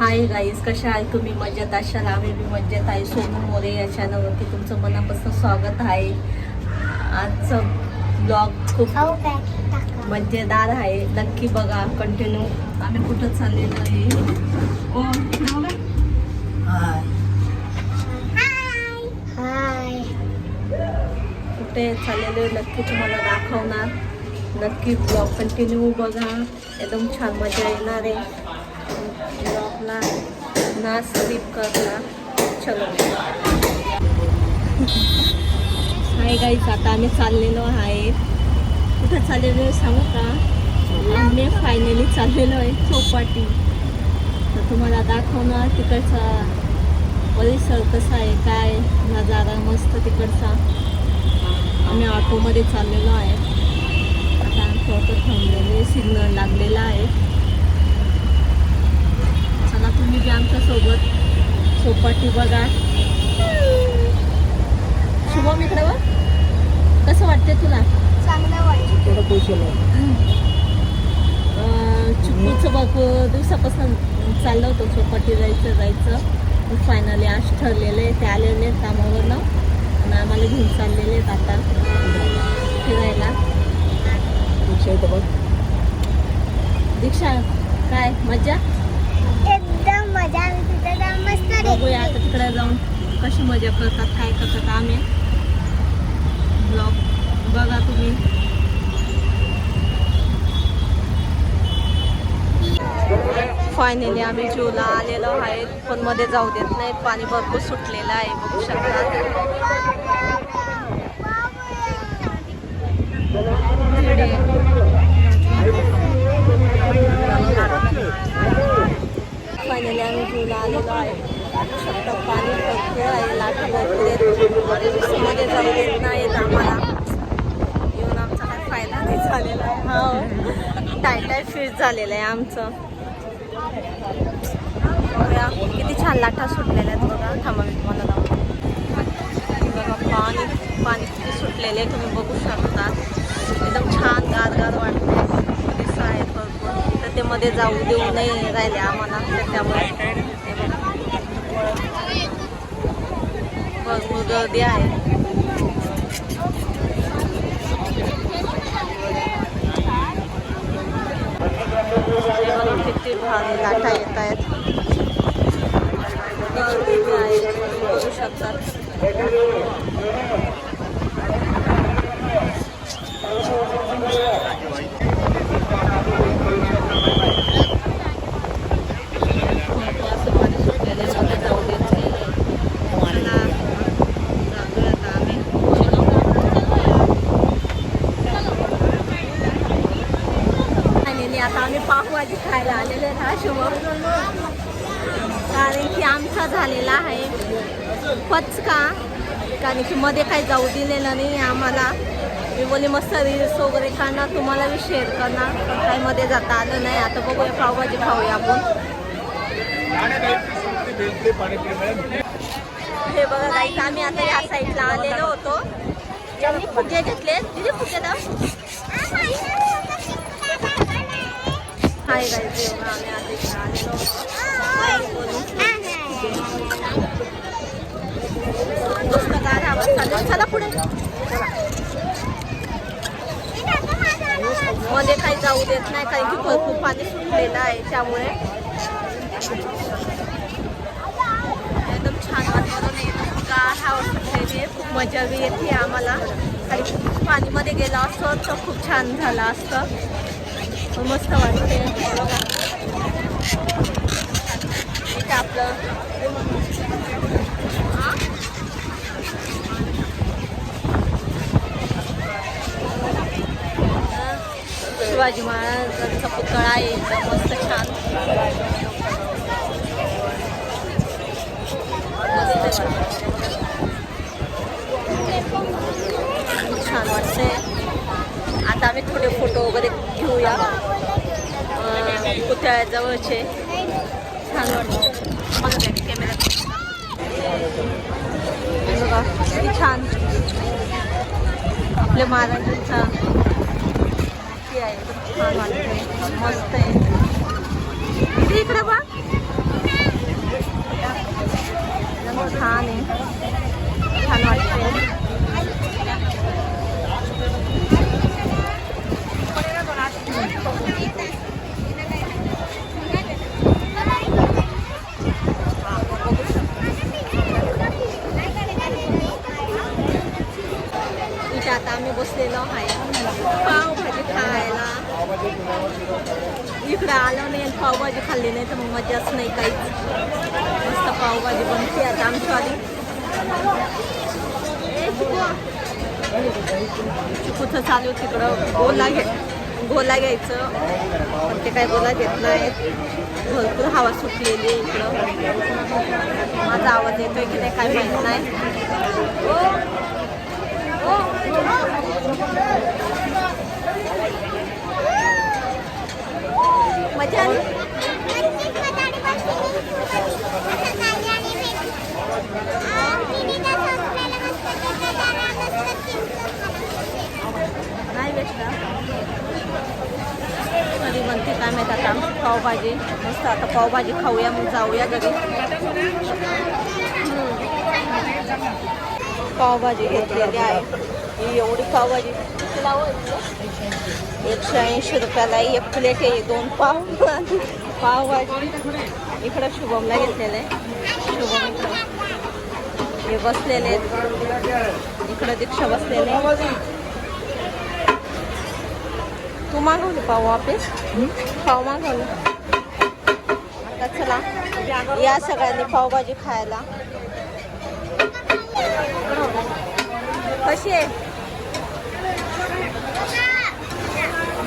Hi guys कशा आहे तुम्ही? मजेत असाल आम्ही बी मजेत आहे. सोनू मोरे या चॅनलवरती तुमचं मनापासून स्वागत आहे. आजचं ब्लॉग खूप मजेदार आहे. नक्की बघा कंटिन्यू आम्ही कुठं चाललेलो आहे? ओ हाय कुठे चाललेलो आहे? नक्की तुम्हाला दाखवणार. नक्की ब्लॉग कंटिन्यू बघा. एकदम छान मजा येणार आहे. अपना ना स्किप करना चलो. हाय गाईच आता आम्ही चाललेलो आहे कुठं चाललेलो आहे सांगू का? आम्ही फायनली चाललेलो आहे चौपाटी. तर तुम्हाला दाखवणार तिकडचा परिसर कसा आहे काय नजारा मस्त तिकडचा. आम्ही ऑटोमध्ये चाललेलो आहे. आता आमचं ऑटो थांबलेले सिग्नल लागलेला आहे. चला तुम्ही बी आमच्यासोबत चौपाटी बघा. शुभम इकडे बघ. कसं वाटते तुला? चांगलं वाटतं चिकूचं बघ दिवसापासून चाललं होतं चौपाटी जायचं जायचं. फायनली आज ठरलेलं आहे ते आलेले आहेत कामावरनं. आणि आम्हाला घेऊन चाललेले आहेत आता फिरायला. दीक्षा काय? मजा मजा आली तिथे जाऊन मस्त बघूया आता तिकडे जाऊन कशी मजा करतात काय करतात आम्ही. ब्लॉग बघा तुम्ही. फायनली आम्ही जूला आलेलो आहे पण मध्ये जाऊ देत नाहीत. पाणी भरपूर सुटलेलं आहे बघू फायनली आम्ही जूला आलेलो आहे. शकता पाणी भरपूर आहे लाटा भरपूरमध्ये जाऊ देत नाहीत आम्हाला. येऊन आमचा काय फायदा नाही झालेला आहे. हो. टायटाय फिट झालेलं आहे आमचं. बघा किती छान लाटा सुटलेल्या आहेत बघा. थांबा मी तुम्हाला दाखवतो. बघा पाणी पाणी किती सुटलेले आहे. तुम्ही बघू शकता. एकदम छान गार गार वाटत दिसं आहेत भरपूर तर ते मध्ये जाऊ देऊ नाही राहिले आम्हाला. त्यामुळे. भरपूर गर्दी आहे. किती भारी लाटा येत आहेत बघू शकतात असं पाणी सुटलेलं आहे, मध्ये जाऊ देत नाही. चला, जातोय आता आम्ही. आणि आता आम्ही पावभाजी खायला आलेले आहेत हा शुभम कारण की आमचा झालेला आहे पचका कारण की मध्ये काही जाऊ दिलेलं नाही आम्हाला. मी बोलली मस्त रील्स वगैरे करणार तुम्हाला मी शेअर करणार. पण काही मध्ये जाता आलं नाही. आता बघूया पावभाजी खाऊया आपण. हे बघा गाईत आम्ही आता या साईडला आलेलो होतो. फुगे घेतले दिदी फुगे दाव हाय गाईज आम्ही आता इकडे आलेलो होतो चला पुढे मध्ये काही जाऊ देत नाही कारण की भरपूर पाणी सुटलेलं आहे त्यामुळे. एकदम छान वातावरण आहे. एकदम गार हवा सुटलेली आहे. खूप मजा बी येते आम्हाला. आणि पाणीमध्ये गेलं असतं तर खूप छान झालं असतं. पण मस्त वाटते. आपलं शिवाजी महाराजांचा पुतळा आहे मस्त छान. मस्त वाटतं. खूप छान वाटते आता आम्ही थोडे फोटो वगैरे घेऊया. शाळेजवळचे. छान वाटतं. कॅमेरा किती छान. आपल्या महाराजांचा ती आहे. छान वाटते मस्त आहे. इकडे बा छान आहे. छान वाटते आता आमचीवाली ए, चालू तिकडं. गोला घे गोला घ्यायचं. पण ते काय गोला घेत नाहीत. भरपूर हवा सुटलेली आहे इकडं. माझा आवाज येतोय की नाही काय माहीत नाही ओ, ओ, मजा आली नाही भेटला कधी म्हणते काय माहीत आता आमची पावभाजी मस्त आता पावभाजी खाऊया मग जाऊया घरी. पावभाजी घेतलेली आहे. ही एवढी पावभाजी? एकशे ऐंशी रुपयाला एक प्लेट आहे दोन पाव. पावभाजी. इकडं शुभमला घेतलेलं आहे. शुभम इकडं. हे बसलेले आहेत. इकडं दीक्षा बसलेले. तू मागवली पाव वापस? पाव मागवली. चला. या सगळ्यांनी पावभाजी खायला. कशी आहे?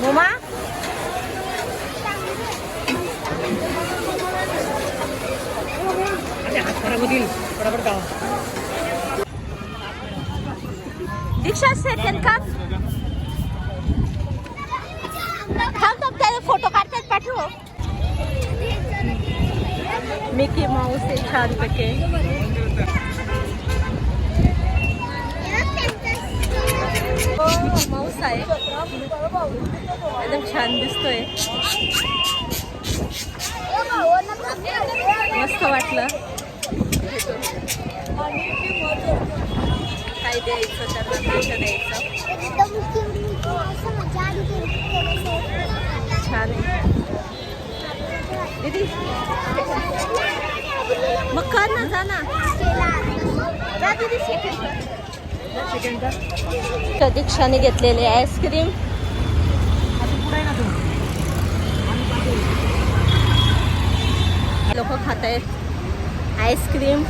मुमा? दीक्षा सेकंड का? थांब थांब त्याला फोटो काढतात पाठव. मिकी माऊस आहे छान पैकी. हो, माऊस आहे. एकदम छान दिसतोय. मस्त वाटलं. काय द्यायचं त्यांना पैसे द्यायचं. छान आहे. दीदी. मग कर ना जा ना. जा दीदी घेतलेली आईस्क्रीम लोक खात आहेत आईस्क्रीम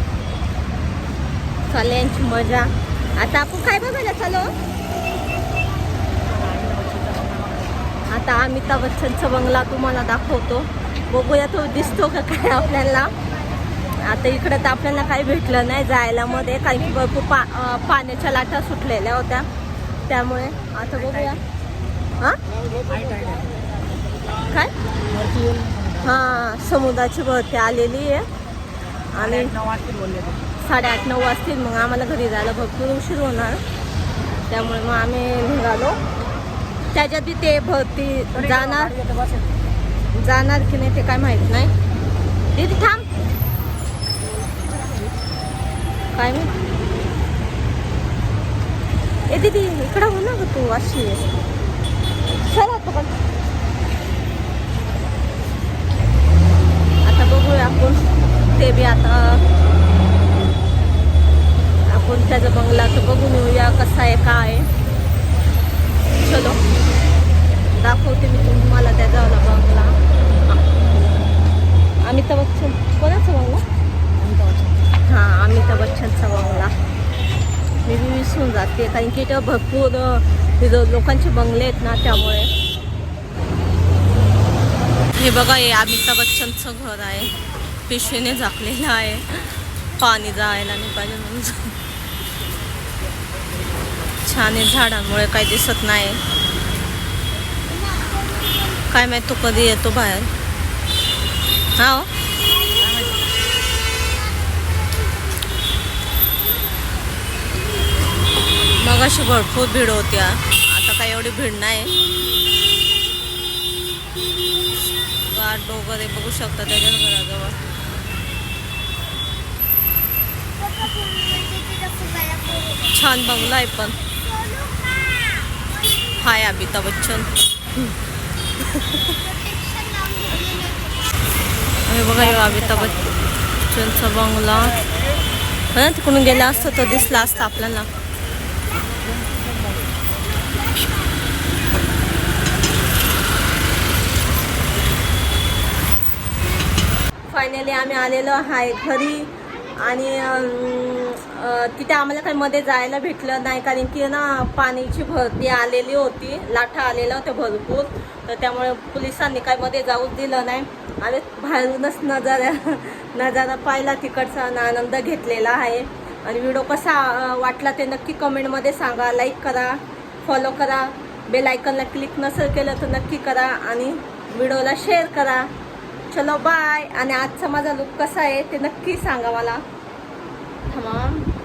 चालयांची मजा. आता आपण काय बघायला चालो आता अमिताभ बच्चनचा बंगला तुम्हाला दाखवतो. बघूया तो दिसतो का काय आपल्याला. आता इकडं तर आपल्याला काही भेटलं नाही जायला मध्ये कारण की भरपूर पा पाण्याच्या लाटा सुटलेल्या होत्या. त्यामुळे आता बघूया. हां? काय? हां समुद्राची भरती आलेली आहे. आणि साडेआठ नऊ वाजतील मग आम्हाला घरी जायला भरपूर उशीर होणार. त्यामुळे मग आम्ही निघालो. त्याच्यात ते भरती जाणार. जाणार की नाही ते काय माहीत नाही. दीदी थांब. काय मी ए दीदी इकडं हो ना ग तू अशी चला आता पण आता बघूया आपण. ते बी आता. आपण त्याचा बंगला तर बघून येऊया कसा आहे काय आहे. चलो. दाखवते मी तुम्हाला त्याचा बंगला. अमिताभ बच्चन. कोणाचा बंगला हां अमिताभ बच्चनचा बंगला मी विसरून जाते कारण की इथं भरपूर तिथं लोकांचे बंगले आहेत ना त्यामुळे. हे बघा हे अमिताभ बच्चनचं घर आहे. पिशवीने झाकलेलं आहे. पाणी जायला नाही पाहिजे म्हणून. छान आहे झाडांमुळे काही दिसत नाही. काय माहीत तो कधी येतो बाहेर. हा हो? मग अशी भरपूर भीड होती आता काही एवढी भीड नाही. गाठ वगैरे बघू शकता त्याच्याच घराजवळ. छान बंगला आहे पण. हाय अमिताभ बच्चन. हे बघा हे अमिताभ बच्चनचा बंगला. हा तिकडून गेला असतो तर दिसला असतं आपल्याला. फायनली आम्ही आलेलो आहे घरी आणि तिथे आम्हाला काही मध्ये जायला भेटलं नाही कारण की ना पाण्याची भरती आलेली होती. लाटा आलेल्या होत्या भरपूर. तर त्यामुळे पोलिसांनी काही मध्ये जाऊच दिलं नाही. आम्ही बाहेरूनच नजारा नजारा पाहिला तिकडचा आणि आनंद घेतलेला आहे. आणि व्हिडिओ कसा वाटला ते नक्की कमेंटमध्ये सांगा. लाईक करा फॉलो करा. बेल आयकनला क्लिक नसेल केलं तर नक्की करा. आणि व्हिडिओला शेअर करा. चलो बाय आणि आजचा माझा लुक कसा आहे ते नक्की सांगा मला. थांबा